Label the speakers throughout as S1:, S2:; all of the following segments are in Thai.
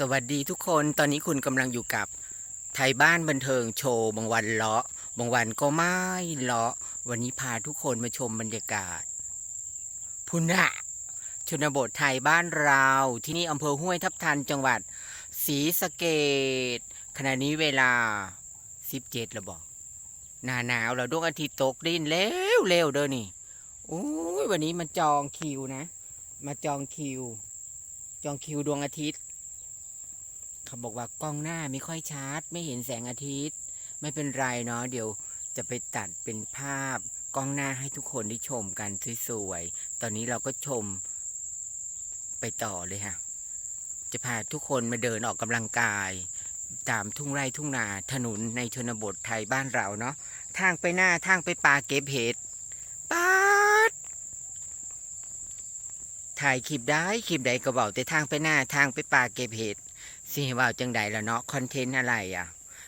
S1: สวัสดีทุกคน ตอนนี้คุณกำลังอยู่กับไทยบ้านบันเทิงโชว์บางวันเลาะ บางวันก็ไม่เลาะ วันนี้พาทุกคนมาชมบรรยากาศ พุนะชนบทไทยบ้านเรา ที่นี่อำเภอห้วยทับทันจังหวัดศรีสะเกดขณะนี้เวลา 17แล้วบอกหนาหนาวแล้วดวงอาทิตย์ตกดินเร็วเร็วเด้อนี่โอ้ยวันนี้มาจองคิวนะ มาจองคิว จองคิวดวงอาทิตย์ เขาบอกว่ากล้องหน้าไม่ค่อยชัดไม่เห็นแสงอาทิตย์ ไม่เป็นไรเนาะเดี๋ยวจะไปตัดเป็นภาพกล้องหน้าให้ทุกคนได้ชมกันสวยๆ ตอนนี้เราก็ชมไปต่อเลยค่ะ จะพาทุกคนมาเดินออกกำลังกาย ตามทุ่งไร่ทุ่งนาถนนในชนบทไทยบ้านเราเนาะ ทางไปหน้าทางไปป่าเก็บเห็ดป๊าดถ่ายคลิปได้คลิปใดก็บอกแต่ทางไปหน้าทางไปป่าเก็บเห็ด สิว่าจังใดละเนาะคอนเทนต์อะไรอะ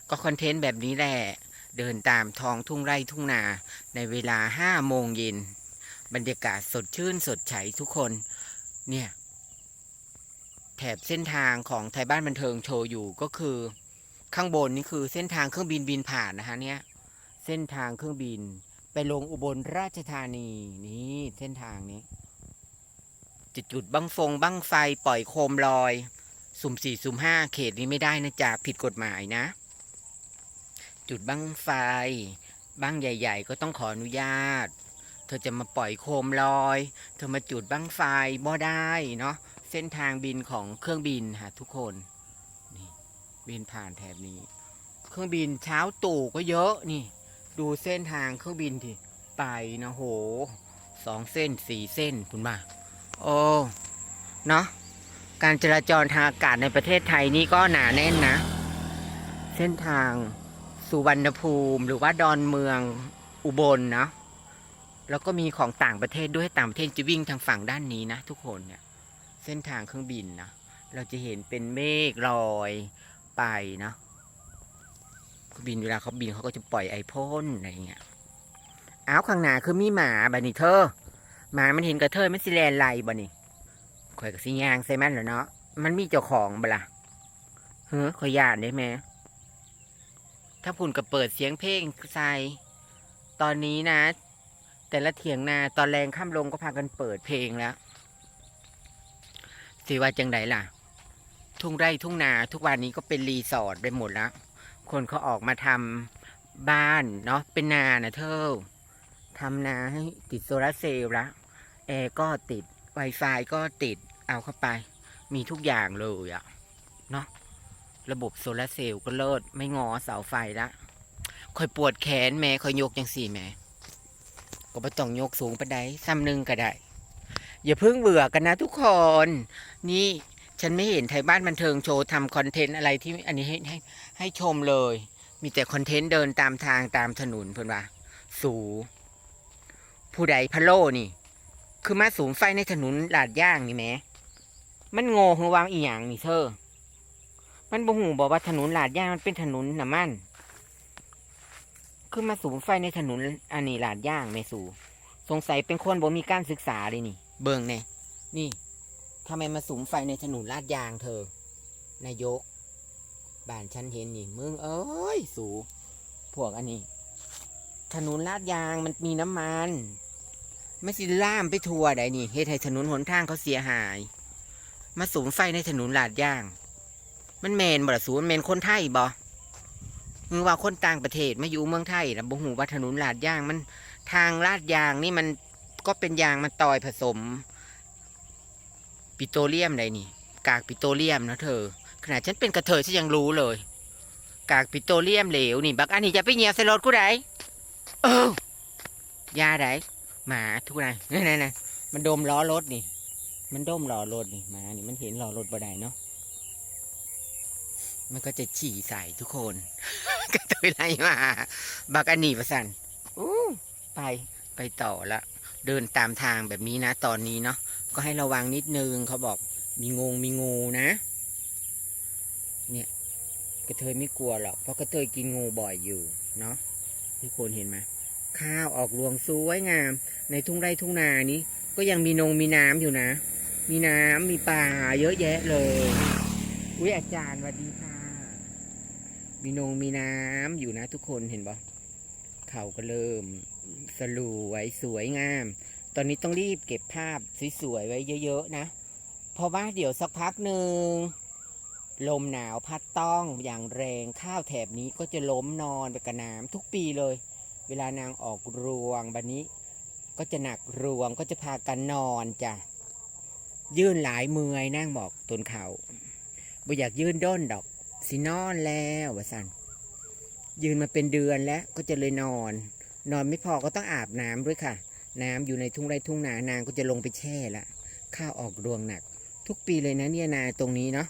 S1: ก็คอนเทนต์แบบนี้แหละเดินตามท้องทุ่งไร่ทุ่งนา ในเวลาห้าโมงเย็นบรรยากาศสดชื่นสดใสทุกคน เนี่ย แถบเส้นทางของไทยบ้านบันเทิงโชว์อยู่ก็คือ ข้างบนนี่คือเส้นทางเครื่องบินบินผ่านนะคะเนี่ย เส้นทางเครื่องบินไปลงอุบลราชธานีนี่เส้นทางนี้จะจุดบังฟงบังไฟปล่อยโคมลอย สุ่มสี่สุ่มห้าเขตนี้ไม่ได้นะจ๊ะผิดกฎหมายนะ จุดบั้งไฟบั้งใหญ่ ๆ ก็ต้องขออนุญาต เธอจะมาปล่อยโคมลอย เธอมาจุดบั้งไฟบ่ได้เนาะเส้นทางบินของเครื่องบินฮะทุกคนนี่บินผ่านแถบนี้ เครื่องบินเช้าตู่ก็เยอะนี่ ดูเส้นทางเครื่องบินที่ไปนะโหสองเส้นสี่เส้นคุณมาโอ้เนาะ การจราจรทางอากาศในประเทศไทยนี่ก็หนาแน่นนะ เส้นทางสุวรรณภูมิ หรือว่าดอนเมืองอุบลนะแล้วก็มีของต่างประเทศด้วยต่างประเทศจะวิ่งทางฝั่งด้านนี้นะ ทุกคนเนี่ย เส้นทางเครื่องบินนะเราจะเห็นเป็นเมฆลอยไปนะเครื่องบินเวลาเขาบินเขาก็จะปล่อยไอพ่นอะไรเงี้ยอ้าวข้างหน้าคือมีหมาบันนี่เธอหมามันเห็นกระเทยมันสิแลนไลบันนี่ ข่อยกับสิยางใส่มันเหรอเนาะมันมีเจ้าของบล่ะเฮ้อข่อยยานได้ไหมถ้าพุ่นก็เปิดเสียงเพลงใส่ตอนนี้นะ แต่ละเถียงนาตอนแรงข้ามลงก็พากันเปิดเพลงแล้วสิว่าจังไดล่ะ ทุ่งไร่ทุ่งนาทุกวันนี้ก็เป็นรีสอร์ทไปหมดแล้วคนเขาออกมาทำบ้านเนาะเป็นนานะเธอทำนาให้ติดโซลาร์เซลล์ละแอร์ก็ติด Wi-Fi ก็ติดเอาเข้าไป มีทุกอย่างเลยอะเนาะระบบโซลาร์เซลล์ก็เลิศไม่งอเสาไฟละคอยปวดแขนแม่คอยยกยังสี่แม่ก็ไม่ต้องยกสูงไปได้ซ้ำหนึ่งก็ได้ อย่าเพิ่งเบื่อกันนะทุกคน นี่ฉันไม่เห็นไทยบ้านบันเทิงโชว์ทำคอนเทนต์อะไรที่อันนี้ให้ให้ให้ชมเลย มีแต่คอนเทนต์เดินตามทางตามถนนเพื่อนว่า สู ผู้ใดพะโล่นี่ คือมาสูงไฟในถนนลาดย่างนี่แหมมันโง่หัววางอีหยังนี่เธอ มันบ่หูบอกว่าถนนลาดย่างมันเป็นถนนน้ำมัน คือมาสูงไฟในถนนอันนี้ลาดย่างไม่สู สงสัยเป็นคนบ่มีการศึกษาเลยนี่ เบิ่งแน่นี่ทำไมมาสูงไฟในถนนลาดยางเธอ นายก บ้านฉันเห็นนี่มึงเอ้ยสู พวกอันนี้ ถนนลาดยางมันมีน้ำมัน ไม่สิล่ามไปทัวร์ใดนี่เฮ็ดให้ถนนหนทางเขาเสียหาย มาสูงไฟในถนนลาดย่าง มันแมนบ่ละสูนแมนคนไทยบ่มึงว่าคนต่างประเทศมาอยู่เมืองไทยนะบ่หูว่าถนนลาดย่างมันทางลาดยางนี่มันก็เป็นยางมันตอยผสม ปิโตรเลียมใดนี่ กากปิโตรเลียมนะเธอ ขนาดฉันเป็นกระเทยฉันยังรู้เลย กากปิโตรเลียมเหลวนี่ บักอันนี้จะไปเหยียบใส่รถกูได้เออยาได หมาทุกนายนี่นนมันดมล้อรถนี่ มันดมล้อรถนี่หมานี่มันเห็นล้อรถบ่ได้เนาะมันก็จะฉี่ใส่ทุกคน ก็ตัวไรมาบักอันนี้ประสันอู้ไปไปต่อละเดินตามทางแบบนี้นะ ตอนนี้เนาะก็ให้ระวังนิดนึงเขาบอกมีงงมีงูนะ เนี่ยกระเทยไม่กลัวหรอกเพราะกระเทยกินงูบ่อยอยู่เนาะทุกคนเห็นไหม ข้าวออกรวงสวยงาม ในทุ่งไร่ทุ่งนานี้ ก็ยังมีนงมีน้ำอยู่นะ มีน้ำมีป่าเยอะแยะเลยอุ้ยอาจารย์สวัสดีค่ะ มีนงมีน้ำอยู่นะทุกคนเห็นบ่เขาก็เริ่มสลวยสวยงาม ตอนนี้ต้องรีบเก็บภาพสวยๆไว้เยอะๆนะ เพราะว่าเดี๋ยวสักพักหนึ่งลมหนาวพัดต้องอย่างแรงข้าวแถบนี้ก็จะล้มนอนไปกับน้ำทุกปีเลย เวลานางออกรวงบันนี้ ก็จะหนักรวงก็จะพากันนอนจ้ะยื่นหลายเมือยนั่งบอกตนเขาบ่อยากยื่นด้นดอก สินอนแล้ววะสันยืนมาเป็นเดือนแล้วก็จะเลยนอน นอนไม่พอก็ต้องอาบน้ำด้วยค่ะ น้ำอยู่ในทุ่งไร่ทุ่งนานางก็จะลงไปแช่ละข้าวออกรวงหนัก ทุกปีเลยนะเนี่ยนาตรงนี้เนาะ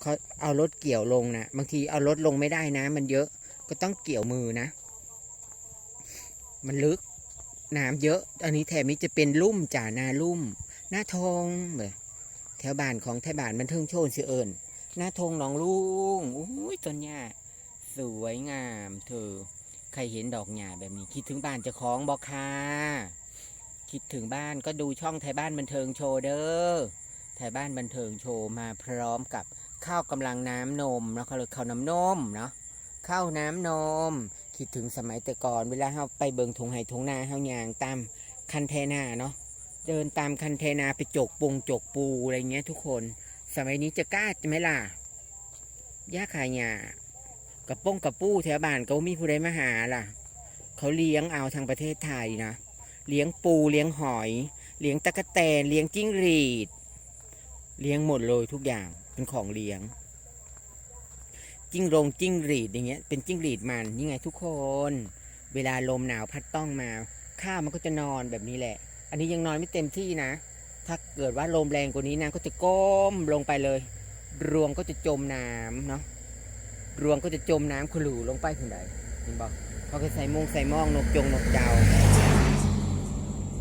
S1: เขาเอารถเกี่ยวลงนะบางทีเอารถลงไม่ได้นะมันเยอะก็ต้องเกี่ยวมือนะ มันลึก น้ำเยอะ อันนี้แถบนี้จะเป็นลุ่มจ่านาลุ่ม หน้าทงเบแถวบ้านของไทยบ้านมันเทิงโชนเสือเอิญหน้าทงหนองลุงอุ้ยต้นหญ้าสวยงามเธอ ใครเห็นดอกหญ้าแบบนี้ คิดถึงบ้านเจะคล้าของบอกค่ะคิดถึงบ้านก็ดูช่องไทยบ้านบันเทิงโชว์เด้อไทยบ้านบันเทิงโชว์มาพร้อมกับข้าวกำลังน้ำนมแล้วก็เลยข้าวน้ำนมเนาะข้าวน้ำนม คิดถึงสมัยแต่ก่อน เวลาเฮาไปเบิงทงไห้ทงนาเฮายางตามคันเทนาเนาะเดินตามคันเทนาไปจกปงจกปูอะไรเงี้ยทุกคน สมัยนี้จะกล้าไหมล่ะย่าขายหยากระป้งกระปูแถวบ้านก็มีผู้ใดมาหาล่ะ เขาเลี้ยงเอาทางประเทศไทยนะเลี้ยงปูเลี้ยงหอย เลี้ยงตะกะแตนเลี้ยงจิ้งหรีด เลี้ยงหมดเลยทุกอย่างเป็นของเลี้ยง จิ้งรงจิ้งหรีดอย่างเงี้ยเป็นจิ้งหรีดมันนี่ไงทุกคน เวลาลมหนาวพัดต้องมา ข้าวมันก็จะนอนแบบนี้แหละ อันนี้ยังนอนไม่เต็มที่นะ ถ้าเกิดว่าลมแรงกว่านี้นางก็จะก้มลงไปเลย รวงก็จะจมน้ำเนาะรวงก็จะจมน้ำขลุ่ลงไปถึงใดเห็นบอกเขาก็ใส่มงใส่มองนกจงนกเจ้า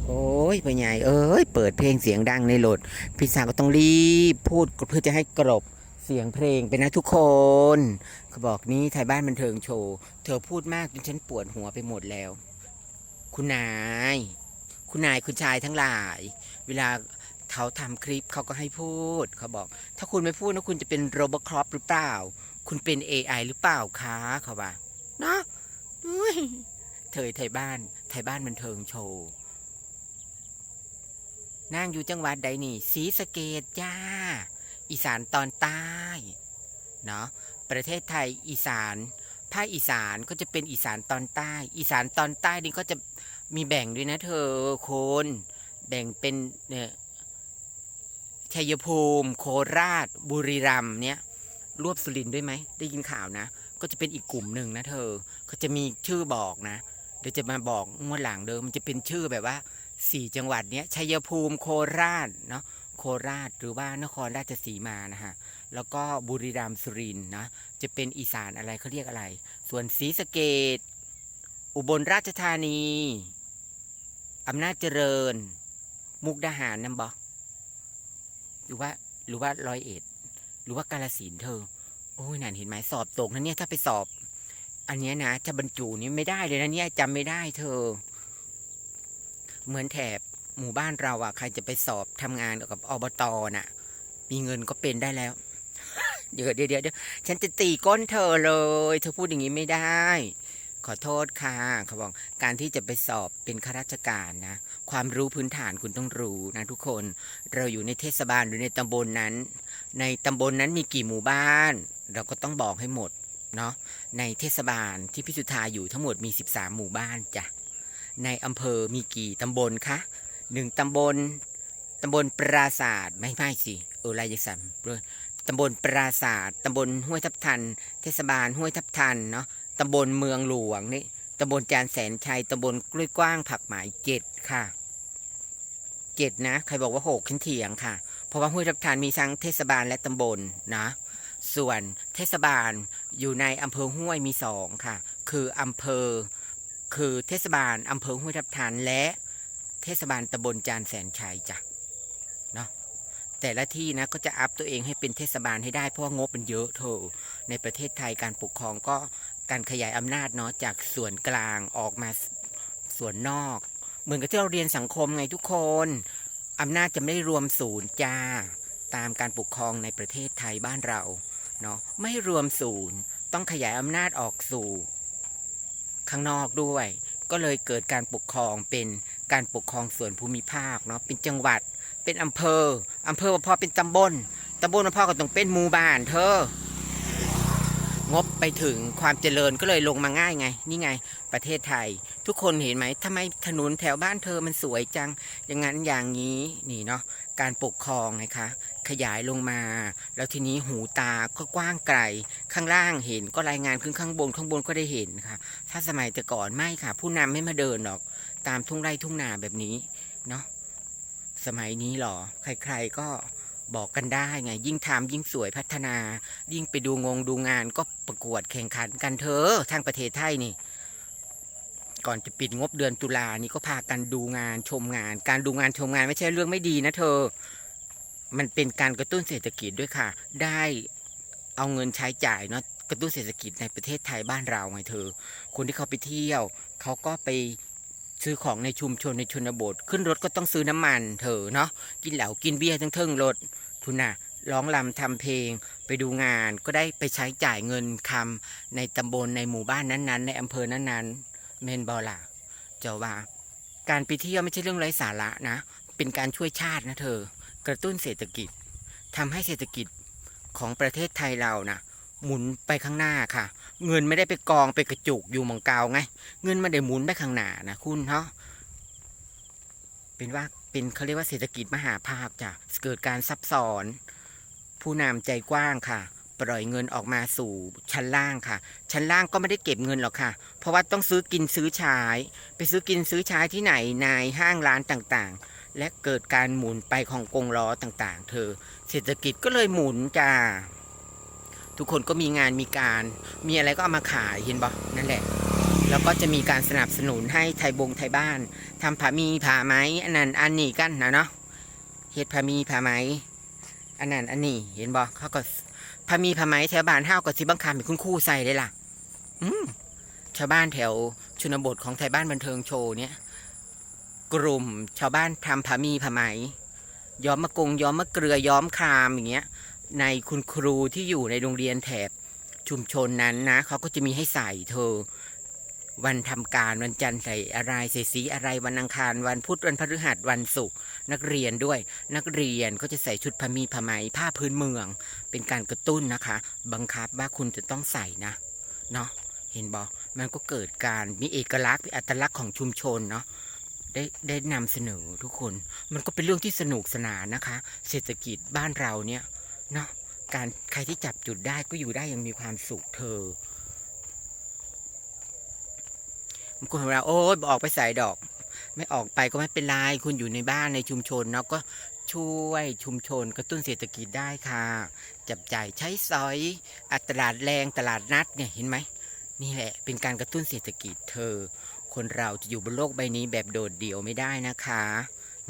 S1: โอ้ยพ่อใหญ่เอ้ย เปิดเพลงเสียงดังในรถพี่สาวก็ต้องรีบพูดเพื่อจะให้กรบ เสียงเพลงไปนะทุกคนเขาบอกนี่ไทยบ้านบันเทิงโชว์ เธอพูดมากจนฉันปวดหัวไปหมดแล้ว คุณนาย คุณนายคุณชายทั้งหลาย เวลาเขาทำคลิปเขาก็ให้พูดเขาบอก ถ้าคุณไม่พูดนะคุณจะเป็นโรบอครอปหรือเปล่า คุณเป็น AI หรือเปล่าคะเขาว่าเนาะอุ้ยเธอไทยบ้าน ไทยบ้านบันเทิงโชว์นั่งอยู่จังหวัดใดนี่ศรีสเกดจ้า อีสานตอนใต้เนาะประเทศไทยอีสานภาคอีสานก็จะเป็นอีสานตอนใต้ อีสานตอนใต้นี่ก็จะมีแบ่งด้วยนะเธอคนแบ่งเป็นเนี่ยชัยภูมิ โคราช บุรีรัมย์เนี่ยรวบสุรินทร์ด้วยไหมได้ยินข่าวนะ ก็จะเป็นอีกกลุ่มหนึ่งนะเธอเขาจะมีชื่อบอกนะ เดี๋ยวจะมาบอกงวดหลังเดิมมันจะเป็นชื่อแบบว่าสี่จังหวัดเนี้ยชัยภูมิโคราชเนาะ ราชหรือว่านครราชสีมานะฮะแล้วก็บุรีรัมย์สุรินทร์นะจะเป็นอีสานอะไรเขาเรียกอะไร ส่วนศรีสะเกดอุบลราชธานีอำนาจเจริญ มุกดาหารนำบอหรือว่าหรือว่าร้อยเอ็ดหรือว่ากาลสินธุ์เธอ โอ้ยนั่นเห็นไหมสอบตกนะเนี่ยถ้าไปสอบ อันเนี้ยนะจะบรรจุนี่ไม่ได้เลยนะเนี่ยจำไม่ได้เธอ เหมือนแถบ หมู่บ้านเราอะใครจะไปสอบทำงานกับอบตน่ะ มีเงินก็เป็นได้แล้วเดี๋ยวเดี๋ยวเดี๋ยวเดี๋ยวฉันจะตีก้นเธอเลย เธอพูดอย่างนี้ไม่ได้ ขอโทษค่ะเขาบอกการที่จะไปสอบเป็นข้าราชการนะ ความรู้พื้นฐานคุณต้องรู้นะทุกคน เราอยู่ในเทศบาลหรือในตำบลนนั้น ในตำบลนนั้นมีกี่หมู่บ้าน เราก็ต้องบอกให้หมดเนาะ ในเทศบาลที่พิสุทธาอยู่ทั้งหมดมี 13 หมู่บ้านจ้ะในอำเภอมีกี่ตำบลคะ หนึ่งตำบลตำบลปราศาสตร์ไม่ไม่สิเออไรยังสัมเลยตำบลปราศาสตร์ตำบลห้วยทับทัน เทศบาลห้วยทับทันเนาะตำบลเมืองหลวงนี่ตำบลจานแสนชัยตำบลกล้วยกว้างผักหมายเจ็ดค่ะเจ็ดนะ ใครบอกว่าหกขึ้นเถียงค่ะ เพราะว่าห้วยทับทันมีทั้งเทศบาลและตำบลนะ ส่วนเทศบาลอยู่ในอำเภอห้วยมีสองค่ะ คืออำเภอ คือเทศบาลอำเภอห้วยทับทันและ เทศบาลตำบลจานแสนชัยจ้ะเนาะแต่ละที่นะก็จะอัพตัวเองให้เป็นเทศบาลให้ได้เพราะว่างบมันเยอะเถอะในประเทศไทยการปกครองก็การขยายอำนาจเนาะจากส่วนกลางออกมาส่วนนอก เหมือนกับที่เราเรียนสังคมไงทุกคนอำนาจจะไม่ได้รวมศูนย์จ้าตามการปกครองในประเทศไทยบ้านเราเนาะไม่รวมศูนย์ต้องขยายอำนาจออกสู่ ข้างนอกด้วย ก็เลยเกิดการปกครองเป็น การปกครองส่วนภูมิภาคเนาะเป็นจังหวัดเป็นอำเภออำเภอพอเป็นตำบลตำบลพอก็ต้องเป็นหมู่บ้านเธองบไปถึงความเจริญก็เลยลงมาง่ายไง นี่ไง ประเทศไทย ทุกคนเห็นไหมทำไมถนนแถวบ้านเธอมันสวยจัง อย่างนั้นอย่างนี้นี่เนาะการปกครองไงคะ ขยายลงมา แล้วทีนี้หูตาก็กว้างไกล ข้างล่างเห็นก็รายงานขึ้นข้างบนข้างบนก็ได้เห็นค่ะ ถ้าสมัยแต่ก่อนไม่ค่ะ ผู้นำไม่มาเดินหรอก ตามทุ่งไร่ทุ่งนาแบบนี้เนาะสมัยนี้หรอ ใครๆก็บอกกันได้ไง ยิ่งทำยิ่งสวยพัฒนา ยิ่งไปดูงงดูงานก็ประกวดแข่งขันกันเถอะทางประเทศไทยนี่ ก่อนจะปิดงบเดือนตุลานี่ก็พากันดูงานชมงาน การดูงานชมงานไม่ใช่เรื่องไม่ดีนะเธอ มันเป็นการกระตุ้นเศรษฐกิจด้วยค่ะ ได้เอาเงินใช้จ่ายเนาะกระตุ้นเศรษฐกิจในประเทศไทยบ้านเราไงเธอ คนที่เขาไปเที่ยว เขาก็ไป ซื้อของในชุมชนในชนบท ขึ้นรถก็ต้องซื้อน้ำมันเธอเนาะกินเหล้ากินเบียร์ทั้งเทิงรถทุนน่ะร้องลำทำเพลงไปดูงานก็ได้ไปใช้จ่ายเงินคำในตำบลในหมู่บ้านนั้นๆ ในอำเภอนั้นๆเมนบอล่ะเจ้าว่า การไปเที่ยวไม่ใช่เรื่องไร้สาระนะ เป็นการช่วยชาตินะเธอ กระตุ้นเศรษฐกิจทำให้เศรษฐกิจของประเทศไทยเรานะหมุนไปข้างหน้าค่ะ เงินไม่ได้ไปกองไปกระจุกอยู่มองเกาไง เงินมันได้หมุนไปข้างหน้านะคุณเนาะเป็นว่าเป็นเขาเรียกว่าเศรษฐกิจมหาภาคจ้ะเกิดการซับซ้อน ผู้นำใจกว้างค่ะ ปล่อยเงินออกมาสู่ชั้นล่างค่ะ ชั้นล่างก็ไม่ได้เก็บเงินหรอกค่ะ เพราะว่าต้องซื้อกินซื้อใช้ ไปซื้อกินซื้อใช้ที่ไหนในห้างร้านต่างๆ และเกิดการหมุนไปของกงล้อต่างๆ เธอ เศรษฐกิจก็เลยหมุนจ้า ทุกคนก็มีงานมีการ มีอะไรก็เอามาขายเห็นบ่นั่นแหละ แล้วก็จะมีการสนับสนุนให้ไทยบงไทยบ้านทำผามีผาไหมอันนั้นอันนี้กันนะเนาะเฮ็ดผามีผาไหมอันนั้นอันนี้เห็นบ่เขาก็ผามีผาไหมแถวบ้านเฮาก็สิบังคับให้คุณครูใส่เลยล่ะ อืมชาวบ้านแถวชนบทของไทยบ้านบันเทิงโชว์เนี่ยกลุ่มชาวบ้านทำผามีผาไหมย้อมมะกงย้อมมะเกลือย้อมครามอย่างเงี้ย ในคุณครูที่อยู่ในโรงเรียนแถบชุมชนนั้นนะเขาก็จะมีให้ใส่เธอ วันทำการวันจันทร์ใส่อะไรใส่สีอะไรวันอังคารวันพุธวันพฤหัสวันศุกร์นักเรียนด้วย นักเรียนก็จะใส่ชุดพมีผ้าไหมผ้าพื้นเมือง เป็นการกระตุ้นนะคะ บังคับว่าคุณจะต้องใส่นะเนาะเห็นบอกมันก็เกิดการมีเอกลักษณ์มีอัตลักษณ์ของชุมชนเนาะได้ได้นำเสนอทุกคน มันก็เป็นเรื่องที่สนุกสนานนะคะ เศรษฐกิจบ้านเราเนี่ย เนาะการใครที่จับจุดได้ก็อยู่ได้ยังมีความสุขเธอบางคนบอกว่าโอ้ยบอกอกไปใส่ดอก ไม่ออกไปก็ไม่เป็นไรคุณอยู่ในบ้านในชุมชนเนาะก็ช่วยชุมชนกระตุ้นเศรษฐกิจได้ค่ะ จับจ่ายใช้สอยอตลาดแรงตลาดนัดเนี่ยเห็นไหมนี่แหละเป็นการกระตุ้นเศรษฐกิจเธอ คนเราจะอยู่บนโลกใบนี้แบบโดดเดี่ยวไม่ได้นะคะ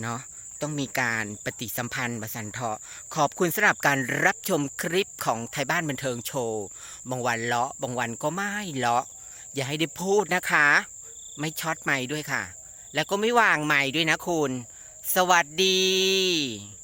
S1: เนาะ ต้องมีการปฏิสัมพันธ์ประสันเถาะขอบคุณสำหรับการรับชมคลิปของไทยบ้านบันเทิงโชว์ บางวันเลาะ บางวันก็ไม่เลาะ อย่าให้ได้พูดนะคะ ไม่ช็อตไม่ด้วยค่ะ แล้วก็ไม่วางไม่ด้วยนะคุณ สวัสดี